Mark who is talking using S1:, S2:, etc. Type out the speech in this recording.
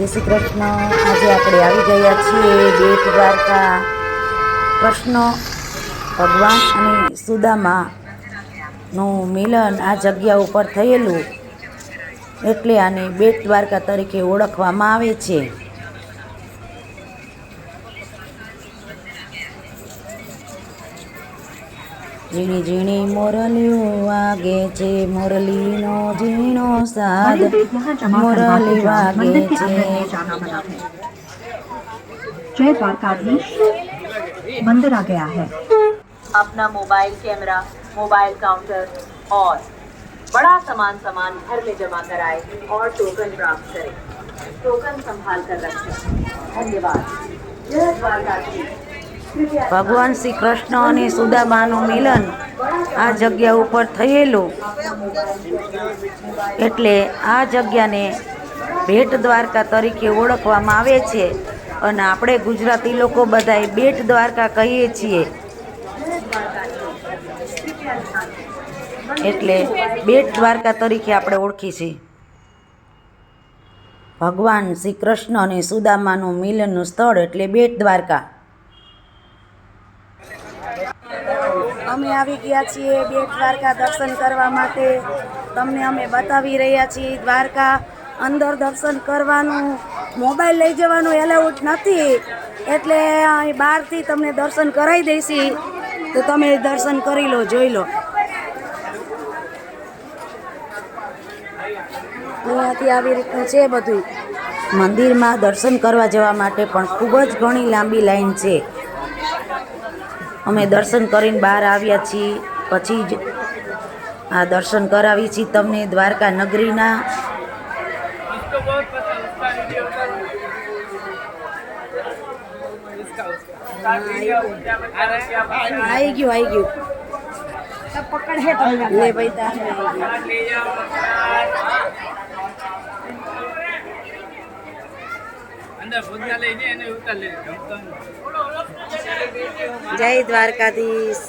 S1: જય શ્રી કૃષ્ણ. આજે આપણે આવી ગયા છીએ બેટ દ્વારકા કૃષ્ણ ભગવાન અને સુદામાનું મિલન આ જગ્યા ઉપર થયેલું. એટલે આને બેટ દ્વારકા તરીકે ઓળખવામાં આવે છે. ઝીણી ઝીણી મોરલીઓ વાગે છે મોરલીનો ઝીણો સાદ
S2: बड़े पेट यहाँ जमा करवा के
S1: મોરલી
S2: जाओ
S1: વાગે
S2: मंदिर के अंदर
S1: છે
S2: नहीं जाना मना है जय द्वारकाधीश मंदिर आ गया है
S3: अपना मोबाइल कैमरा मोबाइल काउंटर और बड़ा सामान सामान घर में जमा कराए और टोकन प्राप्त करें टोकन संभाल कर रखें धन्यवाद जय द्वारकाधीश कृपया
S1: ભગવાન શ્રી કૃષ્ણ અને સુદામાનું મિલન આ જગ્યા ઉપર થયેલું. એટલે આ જગ્યાને ભેટ દ્વારકા તરીકે ઓળખવામાં આવે છે અને આપણે ગુજરાતી લોકો બધાય બેટ દ્વારકા કહીએ છીએ. એટલે બેટ દ્વારકા તરીકે આપણે ઓળખી છીએ. ભગવાન શ્રી કૃષ્ણ અને સુદામાનું મિલનનું સ્થળ એટલે બેટ દ્વારકા. અમે આવી ગયા છીએ બેટ દ્વારકા દર્શન કરવા માટે. તમને અમે બતાવી રહ્યા છીએ દ્વારકા અંદર દર્શન કરવાનું. મોબાઈલ લઈ જવાનું એલાઉડ નથી. એટલે અહીં બહારથી તમને દર્શન કરાવી દઈશી. તો તમે દર્શન કરી લો, જોઈ લો. અહીંયાથી આવી રીતનું છે બધું. મંદિરમાં દર્શન કરવા જવા માટે પણ ખૂબ જ ઘણી લાંબી લાઈન છે. અમે દર્શન કરીને બહાર આવ્યા છીએ. પછી જ આ દર્શન કરાવી છીએ તમને દ્વારકા નગરીના. આવી ગયું આવી ગયું. લે ભાઈ તારે આવી ગયું
S4: અંદર ભૂતના લઈને એને ઉતાર
S1: જય દ્વારકાધીશ.